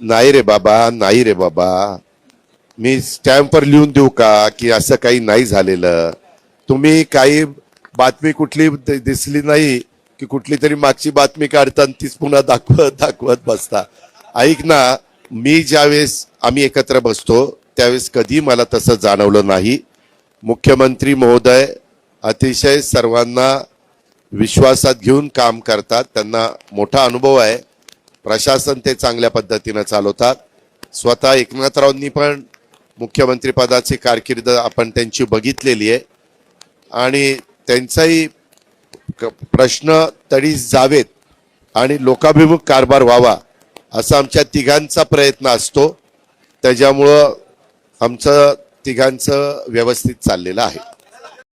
नाही रे बाबा नाही रे बाबा. मी स्टॅम्पवर लिहून देऊ का की असं काही नाही झालेलं? तुम्ही काही बातमी कुठली दिसली नाही की कुठली तरी मागची बातमी काढताना तीच पुन्हा दाखवत दाखवत बसता. ऐक ना मी ज्यावेळेस आम्ही एकत्र बसतो त्यावेळेस कधी मला तसं जाणवलं नाही. मुख्यमंत्री महोदय अतिशय सर्वांना विश्वासात घेऊन काम करतात त्यांना मोठा अनुभव आहे. प्रशासन ते चांगल्या पद्धतीनं चालवतात. स्वतः एकनाथरावांनी पण मुख्यमंत्रीपदाची कारकीर्द आपण त्यांची बघितलेली आहे. आणि त्यांचाही क- प्रश्न तरी जावेत आणि लोकाभिमुख कारभार व्हावा असा आमच्या तिघांचा प्रयत्न असतो. त्याच्यामुळं आमचं तिघांचं व्यवस्थित चाललेलं आहे.